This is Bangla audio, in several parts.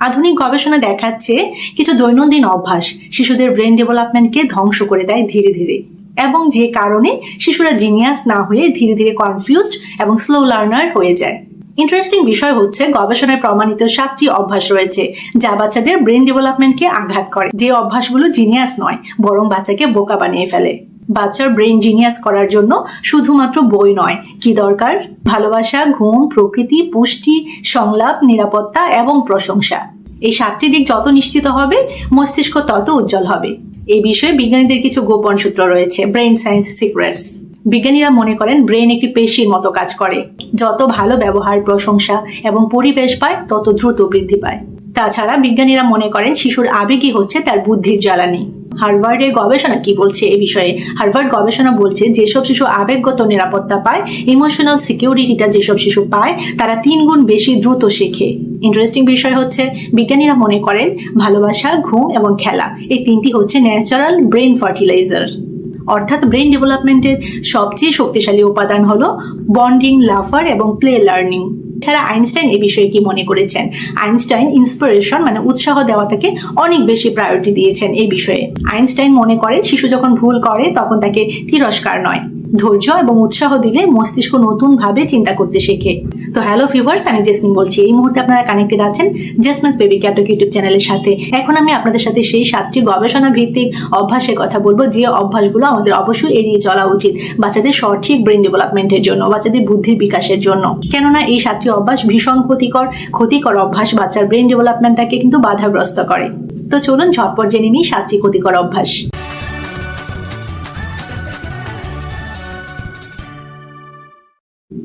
আধুনিক গবেষণা দেখাচ্ছে কিছু দৈনন্দিন অভ্যাস শিশুদের ব্রেন ডেভেলপমেন্টকে ধ্বংস করে দেয় ধীরে ধীরে এবং যে কারণে শিশুরা জিনিয়াস না হয়ে ধীরে ধীরে কনফিউজড এবং স্লো লার্নার হয়ে যায়। ইন্টারেস্টিং বিষয় হচ্ছে, গবেষণায় প্রমাণিত সাতটি অভ্যাস রয়েছে যা বাচ্চাদের ব্রেন ডেভেলপমেন্টকে আঘাত করে। যে অভ্যাসগুলো জিনিয়াস নয়, বরং বাচ্চাকে বোকা বানিয়ে ফেলে। বাচ্চার ব্রেন জিনিয়াস করার জন্য শুধুমাত্র বই নয়। কি দরকার? ভালোবাসা, ঘুম, প্রকৃতি, পুষ্টি, সংলাপ, নিরাপত্তা এবং প্রশংসা। এই সাতটি দিক যত নিশ্চিত হবে, মস্তিষ্ক তত উজ্জ্বল হবে। এই বিষয়ে বিজ্ঞানীদের কিছু গোপন সূত্র রয়েছে ব্রেন সায়েন্স সিক্রেটস বিজ্ঞানীরা মনে করেন ব্রেন একটি পেশির মতো কাজ করে। যত ভালো ব্যবহার, প্রশংসা এবং পরিবেশ পায়, তত দ্রুত বৃদ্ধি পায়। তাছাড়া বিজ্ঞানীরা মনে করেন শিশুর আবেগই হচ্ছে তার বুদ্ধির জ্বালানি। হার্ভার্ডের গবেষণা কি বলছে এই বিষয়ে? হার্ভার্ড গবেষণা বলছে, যেসব শিশু আবেগগত নিরাপত্তা পায় ইমোশনাল সিকিউরিটিটা যেসব শিশু পায়, তারা তিন গুণ বেশি দ্রুত শেখে। ইন্টারেস্টিং বিষয় হচ্ছে, বিজ্ঞানীরা মনে করেন ভালোবাসা, ঘুম এবং খেলা, এই তিনটি হচ্ছে ন্যাচারাল ব্রেন ফার্টিলাইজার অর্থাৎ ব্রেন ডেভেলপমেন্টের সবচেয়ে শক্তিশালী উপাদান হলো বন্ডিং লাফার এবং প্লে লার্নিং এছাড়া আইনস্টাইন এ বিষয়ে কি মনে করেছেন? আইনস্টাইন ইন্সপিরেশন মানে উৎসাহ দেওয়াটাকে অনেক বেশি প্রায়োরিটি দিয়েছেন এই বিষয়ে। আইনস্টাইন মনে করেন শিশু যখন ভুল করে, তখন তাকে তিরস্কার নয়। ধৈর্য এবং উৎসাহ দিলে মস্তিষ্ক নতুন ভাবে চিন্তা করতে শেখে। তো হ্যালো ফিভার্স আমি জেসমিন বলছি। এই মুহূর্তে আপনারা কানেক্টেড আছেন জেসমিনস বেবি ক্যাটক ইউটিউব চ্যানেলের সাথে। এখন আমি আপনাদের সাথে সেই সাতটি গবেষণা ভিত্তিক অভ্যাসের কথা বলব। যে অভ্যাসগুলো আমাদের অবশ্যই এড়িয়ে চলা উচিত বাচ্চাদের সঠিক ব্রেন ডেভেলপমেন্টের জন্য, বাচ্চাদের বুদ্ধির বিকাশের জন্য। কেননা এই সাতটি অভ্যাস ভীষণ ক্ষতিকর ক্ষতিকর অভ্যাস বাচ্চার ব্রেন ডেভেলপমেন্টটাকে কিন্তু বাধাগ্রস্ত করে। তো চলুন ঝটপট জেনে নিই সাতটি ক্ষতিকর অভ্যাস।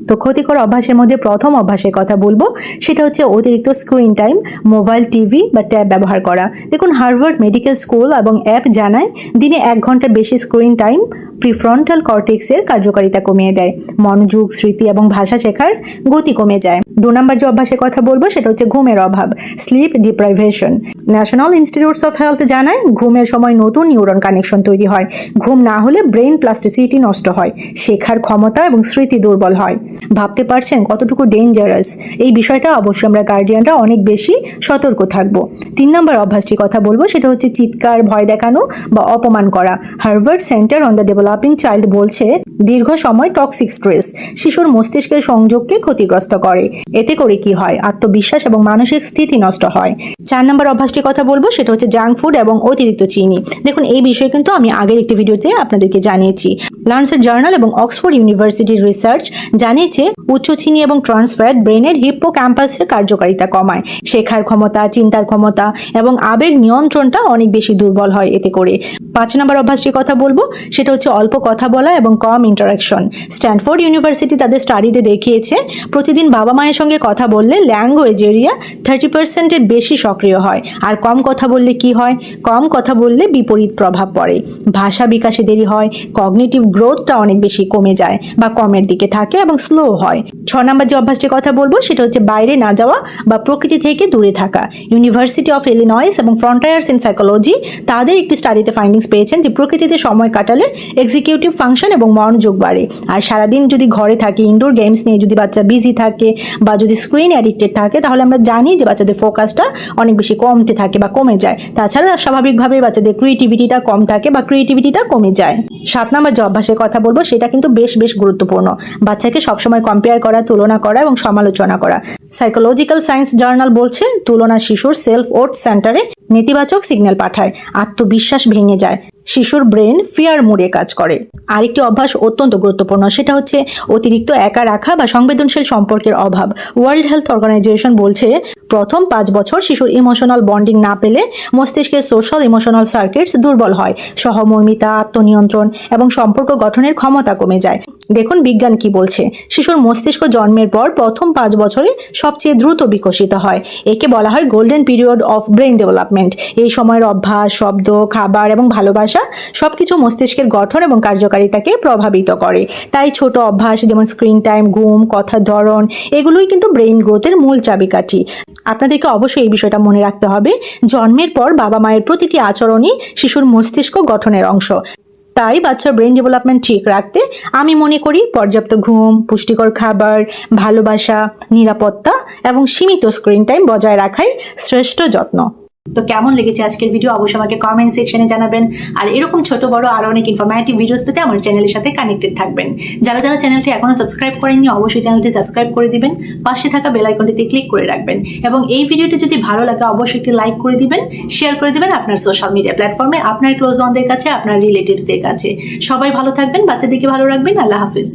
তো ক্ষতিকর অভ্যাসের মধ্যে প্রথম অভ্যাসের কথা বলব, সেটা হচ্ছে অতিরিক্ত স্ক্রিন টাইম মোবাইল টিভি বা ট্যাব ব্যবহার করা। দেখুন হার্ভার্ড মেডিকেল স্কুল এবং অ্যাপ জানায় দিনে এক ঘণ্টার বেশি স্ক্রিন টাইম প্রিফ্রন্টাল কর্টেক্সের কার্যকারিতা কমিয়ে দেয়। মনোযোগ, স্মৃতি এবং ভাষা শেখার গতি কমে যায়। দু নম্বর যে অভ্যাসের কথা বলব, সেটা হচ্ছে ঘুমের অভাব sleep deprivation National Institutes of Health জানায় ঘুমের সময় নতুন নিউরন কানেকশন তৈরি হয়। ঘুম না হলে ব্রেন প্লাস্টিসিটি নষ্ট হয়। শেখার ক্ষমতা এবং স্মৃতি দুর্বল হয়। ভাবতে পারছেন কতটুকু ডেঞ্জারাস এই বিষয়টা অবশ্যই আমরা গার্ডিয়ানরা অনেক বেশি সতর্ক থাকব। তিন নম্বর অভ্যাসটির কথা বলব, সেটা হচ্ছে চিৎকার, ভয় দেখানো বা অপমান করা। Harvard Center on the Developing Child বলছে, দীর্ঘ সময় টক্সিক স্ট্রেস শিশুর মস্তিষ্কের সংযোগকে ক্ষতিগ্রস্ত করে। এতে করে কি হয়? আত্মবিশ্বাস এবং মানসিক স্থিতি নষ্ট হয়। চার নম্বর অভ্যাসটির কথা বলব, সেটা হচ্ছে জাঙ্ক ফুড এবং অতিরিক্ত চিনি। দেখুন, এই বিষয়ে কিন্তু আমি আগের একটি ভিডিওতে আপনাদেরকে জানিয়েছি। লান্সের জার্নাল এবং অক্সফোর্ড ইউনিভার্সিটির রিসার্চ জানিয়েছে উচ্চ চিনি এবং ট্রান্সফ্যাট ব্রেনের হিপ্পো ক্যাম্পাসের কার্যকারিতা কমায়, শেখার ক্ষমতা, চিন্তার ক্ষমতা এবং আবেগ নিয়ন্ত্রণটা অনেক বেশি দুর্বল হয় এতে করে। পাঁচ নম্বর অভ্যাসটির কথা বলব, সেটা হচ্ছে অল্প কথা বলা এবং কম ইন্টারাকশন স্ট্যানফোর্ড ইউনিভার্সিটি তাদের স্টাডিতে দেখিয়েছে, প্রতিদিন বাবা মায়ের সঙ্গে কথা বললে ল্যাঙ্গুয়েজ এরিয়া থার্টি পার্সেন্টের বেশি সক্রিয় হয়। আর কম কথা বললে কি হয়? কম কথা বললে বিপরীত প্রভাব পড়ে। ভাষা বিকাশে দেরি হয় কগনিটিভ গ্রোথটা অনেক বেশি কমে যায় বা কমের দিকে থাকে এবং স্লো হয়। ছ নম্বর যে অভ্যাসটির কথা বলব, সেটা হচ্ছে বাইরে না যাওয়া বা প্রকৃতি থেকে দূরে থাকা। ইউনিভার্সিটি অফ ইলিনয়েস এবং ফ্রন্টায়ার্স ইন সাইকোলজি তাদের একটি স্টাডিতে ফাইন্ডিংস পেয়েছেন যে প্রকৃতিতে সময় কাটালে এক্সিকিউটিভ ফাংশন এবং মনোযোগ বাড়ে। আর সারাদিন যদি ঘরে থাকে ইনডোর গেমস নিয়ে যদি বাচ্চা বিজি থাকে বা যদি স্ক্রিন অ্যাডিক্টেড থাকে, তাহলে আমরা জানি যে বাচ্চাদের ফোকাসটা অনেক বেশি কমতে থাকে বা কমে যায়। তাছাড়া স্বাভাবিকভাবে বাচ্চাদের ক্রিয়েটিভিটিটা কম থাকে বা ক্রিয়েটিভিটিটা কমে যায়। সাত নম্বর যে অভ্যাসের কথা বলব, সেটা কিন্তু বেশ বেশ গুরুত্বপূর্ণ। বাচ্চাকে সবসময় কম্পেয়ার করা তুলনা করা এবং সমালোচনা করা। সাইকোলজিক্যাল সায়েন্স জার্নাল বলছে, তুলনা শিশুর সেলফ ওর্থ সেন্টারে নেতিবাচক সিগন্যাল পাঠায়, আত্মবিশ্বাস ভেঙে যায়, শিশুর ব্রেন ফিয়ার মুডে কাজ করে। আরেকটি অভ্যাস অত্যন্ত গুরুত্বপূর্ণ, সেটা হচ্ছে অতিরিক্ত একা রাখা বা সংবেদনশীল সম্পর্কের অভাব। ওয়ার্ল্ড হেলথ অর্গানাইজেশন বলছে, প্রথম পাঁচ বছর শিশুর ইমোশনাল বন্ডিং না পেলে মস্তিষ্কের সোশ্যাল ইমোশনাল সার্কিটস দুর্বল হয়, সহমর্মিতা, আত্মনিয়ন্ত্রণ এবং সম্পর্ক গঠনের ক্ষমতা কমে যায়। দেখুন বিজ্ঞান কি বলছে, শিশুর মস্তিষ্ক জন্মের পর প্রথম পাঁচ বছরে সবচেয়ে দ্রুত বিকশিত হয়। একে বলা হয় golden period of brain development এই সময়ের অভ্যাস, শব্দ, খাবার এবং ভালোবাসা সবকিছু মস্তিষ্কের গঠন এবং কার্যকারিতাকে প্রভাবিত করে। তাই ছোট অভ্যাস যেমন স্ক্রিন টাইম ঘুম কথার ধরন, এগুলোই কিন্তু ব্রেন গ্রোথের মূল চাবিকাঠি। আপনাদেরকে অবশ্যই এই বিষয়টা মনে রাখতে হবে। জন্মের পর বাবা মায়ের প্রতিটি আচরণই শিশুর মস্তিষ্ক গঠনের অংশ। তাই বাচ্চার ব্রেন ডেভেলপমেন্ট ঠিক রাখতে আমি মনে করি পর্যাপ্ত ঘুম, পুষ্টিকর খাবার, ভালোবাসা, নিরাপত্তা এবং সীমিত স্ক্রিন টাইম বজায় রাখাই শ্রেষ্ঠ যত্ন। তো কেমন লেগেছে আজকের ভিডিও অবশ্যই আমাকে কমেন্ট সেকশনে জানাবেন। আর এরকম ছোট, বড়, আরও অনেক ইনফরমেটিভ ভিডিওস পেতে আমার চ্যানেলের সাথে কানেক্টেড থাকবেন। যারা যারা চ্যানেলটি এখনও সাবস্ক্রাইব করেননি, অবশ্যই চ্যানেলটি সাবস্ক্রাইব করে দিবেন। পাশে থাকা বেল আইকনটিতে ক্লিক করে রাখবেন। এবং এই ভিডিওটি যদি ভালো লাগে, অবশ্যই একটি লাইক করে দিবেন শেয়ার করে দিবেন আপনার সোশ্যাল মিডিয়া প্ল্যাটফর্মে আপনার ক্লোজ ওয়ানদের কাছে, আপনার রিলেটিভসদের কাছে। সবাই ভালো থাকবেন, বাচ্চাদেরকে ভালো রাখবেন, আল্লাহ হাফিজ।